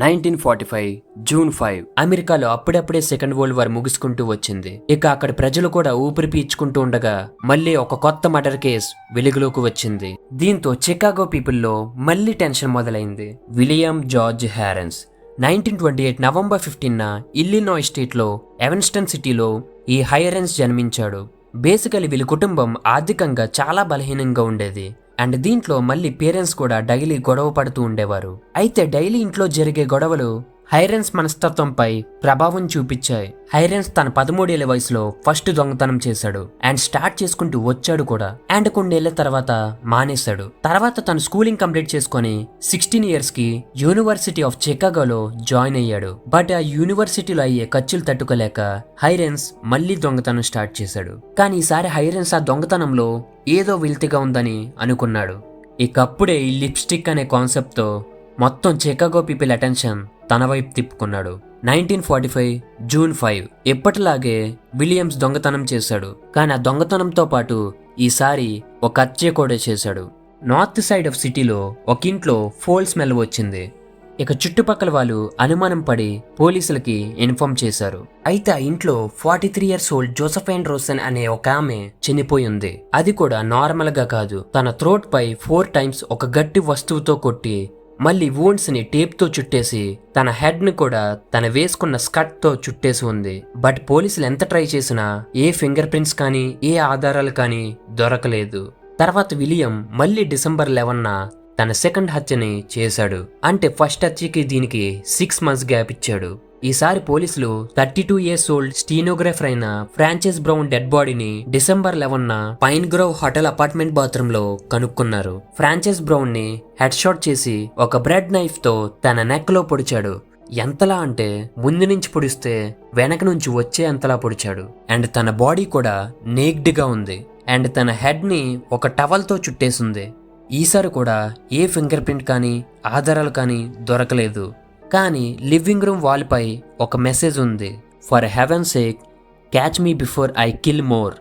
Nineteen forty five June five. అమెరికాలో అప్పుడప్పుడే second world war ముగుసుకుంటూ వచ్చింది. ఇక అక్కడ ప్రజలు కూడా ఊపిరి పీల్చుకుంటూ ఉండగా మళ్ళీ ఒక కొత్త మర్డర్ కేస్ వెలుగులోకి వచ్చింది. దీంతో చికాగో పీపుల్లో మళ్ళీ టెన్షన్ మొదలైంది. William George Heirens nineteen twenty eight November ఫిఫ్టీన్న Illinois స్టేట్లో ఎవెన్స్టన్ సిటీలో ఈ హైరెన్స్ జన్మించాడు. బేసికలీ వీళ్ళ కుటుంబం ఆర్థికంగా చాలా బలహీనంగా ఉండేది. అండ్ దీంట్లో మళ్ళీ పేరెంట్స్ కూడా డైలీ గొడవ పడుతూ ఉండేవారు. అయితే డైలీ ఇంట్లో జరిగే గొడవలు హైరెన్స్ మనస్తత్వంపై ప్రభావం చూపించాయి. హైరెన్స్ తన పదమూడేళ్ళ వయసులో ఫస్ట్ దొంగతనం చేశాడు. అండ్ స్టార్ట్ చేసుకుంటూ వచ్చాడు కూడా. అండ్ కొన్నేళ్ళ తర్వాత మానేశాడు. తర్వాత తను స్కూలింగ్ కంప్లీట్ చేసుకొని సిక్స్టీన్ ఇయర్స్కి యూనివర్సిటీ ఆఫ్ చికాగోలో జాయిన్ అయ్యాడు. బట్ ఆ యూనివర్సిటీలో అయ్యే ఖర్చులు తట్టుకోలేక హైరెన్స్ మళ్ళీ దొంగతనం స్టార్ట్ చేశాడు. కానీ ఈసారి హైరెన్స్ ఆ దొంగతనంలో ఏదో విల్తిగా ఉందని అనుకున్నాడు. ఇకప్పుడే ఈ లిప్స్టిక్ అనే కాన్సెప్ట్తో మొత్తం చికాగో పీపుల్ అటెన్షన్ తన వైపు తిప్పుకున్నాడు. Nineteen forty five June five ఎప్పటిలాగే విలియమ్స్ దొంగతనం చేశాడు. కానీ ఆ దొంగతనంతో పాటు ఈసారి ఒక హత్య కూడా చేశాడు. నార్త్ సైడ్ ఆఫ్ సిటీలో ఒక ఇంట్లో ఫోల్ స్మెల్ వచ్చింది. ఇక చుట్టుపక్కల వాళ్ళు అనుమానం పడి పోలీసులకి ఇన్ఫార్మ్ చేశారు. అయితే ఆ ఇంట్లో forty three years old Josephine Ross అనే ఒక ఆమె చనిపోయి ఉంది. అది కూడా నార్మల్గా కాదు. తన థ్రోట్ పై ఫోర్ టైమ్స్ ఒక గట్టి వస్తువుతో కొట్టి మళ్ళీ వూండ్స్ని టేప్తో చుట్టేసి తన హెడ్ని కూడా తన వేసుకున్న స్కర్ట్తో చుట్టేసి ఉంది. బట్ పోలీసులు ఎంత ట్రై చేసినా ఏ ఫింగర్ ప్రింట్స్ కానీ ఏ ఆధారాలు కానీ దొరకలేదు. తర్వాత విలియం మళ్ళీ డిసెంబర్ లెవెన్న తన సెకండ్ హత్యని చేశాడు. అంటే ఫస్ట్ హత్యకి దీనికి సిక్స్ మంత్స్ గ్యాప్ ఇచ్చాడు. ఈసారి పోలీసులు thirty two years old stenographer అయిన ఫ్రాంచెస్ బ్రౌన్ డెడ్ బాడీని December eleven Pine Grove hotel apartment బాత్రూమ్లో కనుక్కున్నారు. ఫ్రాంచెస్ బ్రౌన్ని హెడ్ షాట్ చేసి ఒక బ్రెడ్ నైఫ్తో తన నెక్లో పొడిచాడు. ఎంతలా అంటే ముందు నుంచి పొడిస్తే వెనక నుంచి వచ్చే అంతలా పొడిచాడు. అండ్ తన బాడీ కూడా నేక్డ్గా ఉంది. అండ్ తన హెడ్ని ఒక టవల్తో చుట్టేసింది. ఈసారి కూడా ఏ ఫింగర్ ప్రింట్ కానీ ఆధారాలు కానీ దొరకలేదు. కానీ లివింగ్ రూమ్ వాల్పై ఒక మెసేజ్ ఉంది. For heaven sake catch me before I kill more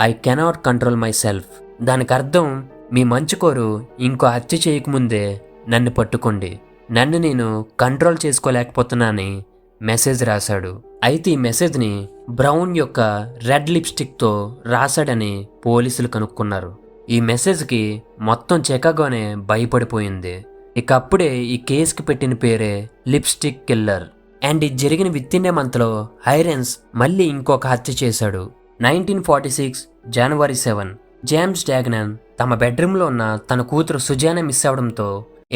I cannot control myself దానికి అర్థం మీ మంచుకోరు ఇంకో హత్య చేయకముందే నన్ను పట్టుకోండి. నన్ను నేను కంట్రోల్ చేసుకోలేకపోతున్నానని మెసేజ్ రాశాడు. అయితే ఈ మెసేజ్ని బ్రౌన్ యొక్క రెడ్ లిప్స్టిక్తో రాశాడని పోలీసులు కనుక్కున్నారు. ఈ మెసేజ్కి మొత్తం చికాగోనే భయపడిపోయింది. ఇక అప్పుడే ఈ కేసుకి పెట్టిన పేరే లిప్స్టిక్ కిల్లర్. అండ్ ఇది జరిగిన విత్ ఇన్ ఏ మంత్లో హైరెన్స్ మళ్ళీ ఇంకొక హత్య చేశాడు. Nineteen forty six January seven. James Degnan తమ బెడ్రూమ్లో ఉన్న తన కూతురు సుజాన మిస్ అవడంతో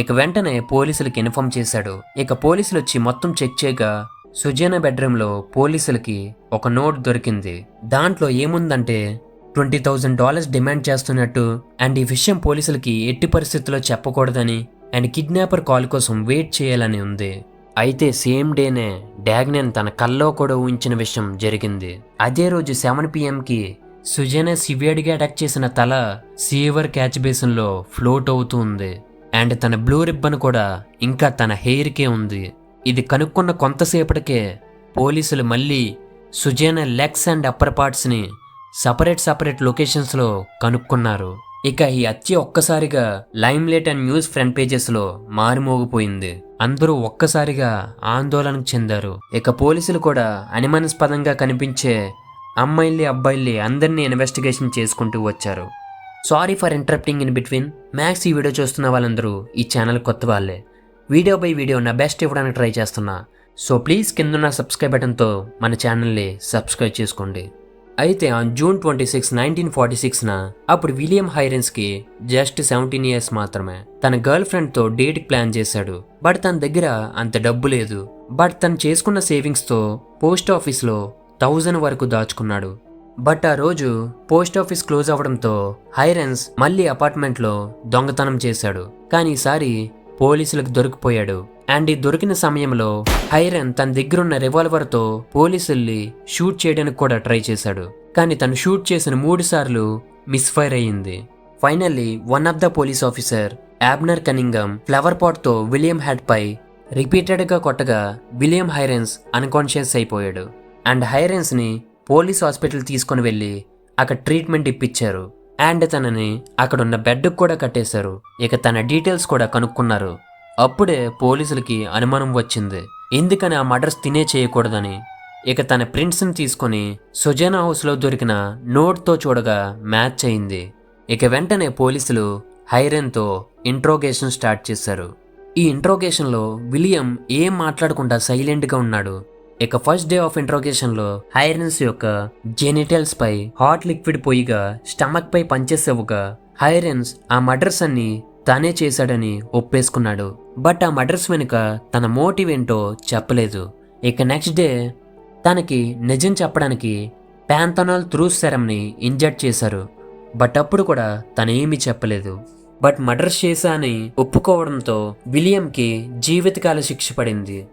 ఇక వెంటనే పోలీసులకి ఇన్ఫార్మ్ చేశాడు. ఇక పోలీసులు వచ్చి మొత్తం చెక్ చేయగా సుజాన బెడ్రూమ్లో పోలీసులకి ఒక నోట్ దొరికింది. దాంట్లో ఏముందంటే ట్వంటీ థౌజండ్ డాలర్స్ డిమాండ్ చేస్తున్నట్టు అండ్ ఈ విషయం పోలీసులకి ఎట్టి పరిస్థితుల్లో చెప్పకూడదని అండ్ కిడ్నాపర్ కాల్ కోసం వెయిట్ చేయాలని ఉంది. అయితే సేమ్ డేనే డాగ్నెన్ తన కల్లో కూడా ఊహించిన విషయం జరిగింది. అదే రోజు సెవెన్ పిఎంకి సుజనే సివియర్డ్గా అటాక్ చేసిన తల సీవర్ క్యాచ్ బేసిన్లో ఫ్లోట్ అవుతూ ఉంది. అండ్ తన బ్లూ రిబ్బన్ కూడా ఇంకా తన హెయిర్కే ఉంది. ఇది కనుక్కున్న కొంతసేపటికే పోలీసులు మళ్ళీ సుజేన లెగ్స్ అండ్ అప్పర్ పార్ట్స్ని సపరేట్ సపరేట్ లొకేషన్స్లో కనుక్కున్నారు. ఇక ఈ హత్య ఒక్కసారిగా limelight and news front పేజెస్లో మారుమోగిపోయింది. అందరూ ఒక్కసారిగా ఆందోళనకు చెందారు. ఇక పోలీసులు కూడా అనుమానాస్పదంగా కనిపించే అమ్మాయిల్ని అబ్బాయిల్ని అందరినీ ఇన్వెస్టిగేషన్ చేసుకుంటూ వచ్చారు. Sorry for interrupting in between. Max ఈ వీడియో చూస్తున్న వాళ్ళందరూ ఈ ఛానల్ కొత్త వాళ్ళే. వీడియో బై వీడియో నా బెస్ట్ ఇవ్వడానికి ట్రై చేస్తున్నా. సో ప్లీజ్ కిందున్న సబ్స్క్రైబ్ బటన్తో మన ఛానల్ని సబ్స్క్రైబ్ చేసుకోండి. అయితే on June twenty six nineteen forty సిక్స్న అప్పుడు విలియం హైరెన్స్కి జస్ట్ సెవెంటీన్ ఇయర్స్ మాత్రమే తన గర్ల్ ఫ్రెండ్తో డేట్ ప్లాన్ చేశాడు. బట్ తన దగ్గర అంత డబ్బు లేదు. బట్ తను చేసుకున్న సేవింగ్స్తో పోస్ట్ ఆఫీస్లో థౌజండ్ వరకు దాచుకున్నాడు. బట్ ఆ రోజు పోస్ట్ ఆఫీస్ క్లోజ్ అవ్వడంతో హైరెన్స్ మళ్ళీ అపార్ట్మెంట్లో దొంగతనం చేశాడు. కానీ ఈసారి పోలీసులకు దొరికిపోయాడు. అండ్ ఈ దొరికిన సమయంలో హైరన్ తన దగ్గరున్న రివాల్వర్తో పోలీసుల్ని షూట్ చేయడానికి కూడా ట్రై చేశాడు. కానీ తను షూట్ చేసిన మూడు సార్లు మిస్ఫైర్ అయ్యింది. Finally one of the police officer Abner Cunningham flower పాట్తో William head పై రిపీటెడ్గా కొట్టగా విలియం హైరెన్స్ అన్కాన్షియస్ అయిపోయాడు. అండ్ హైరెన్స్ని పోలీస్ హాస్పిటల్ తీసుకొని వెళ్ళి అక్కడ ట్రీట్మెంట్ ఇప్పించారు అండ్ తనని అక్కడున్న బెడ్కు కూడా కట్టేశారు. ఇక తన డీటెయిల్స్ కూడా కనుక్కున్నారు. అప్పుడే పోలీసులకి అనుమానం వచ్చింది. ఎందుకని ఆ మర్డర్స్ తినే చేయకూడదని? ఇక తన ప్రింట్స్ని తీసుకొని సుజనా హౌస్లో దొరికిన నోట్తో చూడగా మ్యాచ్ అయింది. ఇక వెంటనే పోలీసులు హైరన్తో ఇంట్రోగేషన్ స్టార్ట్ చేశారు. ఈ ఇంట్రోగేషన్లో విలియం ఏం మాట్లాడకుండా సైలెంట్గా ఉన్నాడు. ఇక ఫస్ట్ డే ఆఫ్ ఇంట్రోగేషన్లో హైరన్స్ యొక్క జెనిటల్స్ పై హాట్ లిక్విడ్ పోయిగా స్టమక్ పై పంచేసేవుగా హైరన్స్ ఆ మర్డర్స్ అన్ని తానే చేశాడని ఒప్పేసుకున్నాడు. బట్ ఆ మర్డర్స్ వెనుక తన మోటివ్ ఏంటో చెప్పలేదు. ఇక నెక్స్ట్ డే తనకి నిజం చెప్పడానికి ప్యాంథనాల్ త్రూ సెరమ్ని ఇంజెక్ట్ చేశారు. బట్ అప్పుడు కూడా తను ఏమీ చెప్పలేదు. బట్ మర్డర్స్ చేశా అని ఒప్పుకోవడంతో విలియంకి జీవితకాల శిక్ష పడింది.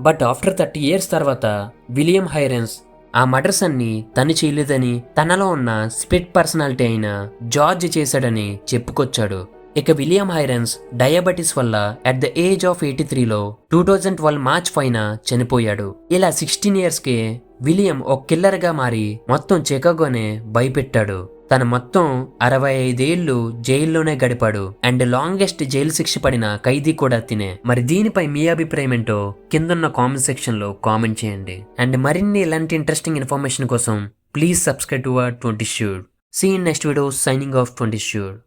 బట్ ఆఫ్టర్ థర్టీ ఇయర్స్ తర్వాత విలియం హైరెన్స్ ఆ మర్డర్స్ అన్ని తను చేయలేదని తనలో ఉన్న స్పిట్ పర్సనాలిటీ అయిన జార్జ్ చేశాడని చెప్పుకొచ్చాడు. ఇక విలియం హైరన్స్ డయాబెటీస్ వల్ల at the age of eighty త్రీలో టూ థౌజండ్ ట్వెల్వ్ మార్చ్ పైన చనిపోయాడు. ఇలా సిక్స్టీన్ ఇయర్స్కే విలియం ఒక కిల్లర్గా మారి మొత్తం చికాగోనే భయపెట్టాడు. తను మొత్తం అరవై ఐదేళ్ళు జైల్లోనే గడిపాడు. అండ్ లాంగెస్ట్ జైలు శిక్ష పడిన ఖైదీ కూడా తినే. మరి దీనిపై మీ అభిప్రాయం ఏంటో కిందన్న కామెంట్ సెక్షన్లో కామెంట్ చేయండి. అండ్ మరిన్ని ఇలాంటి ఇంట్రెస్టింగ్ ఇన్ఫర్మేషన్ కోసం please subscribe to our twenty sure see in next video signing off twenty sure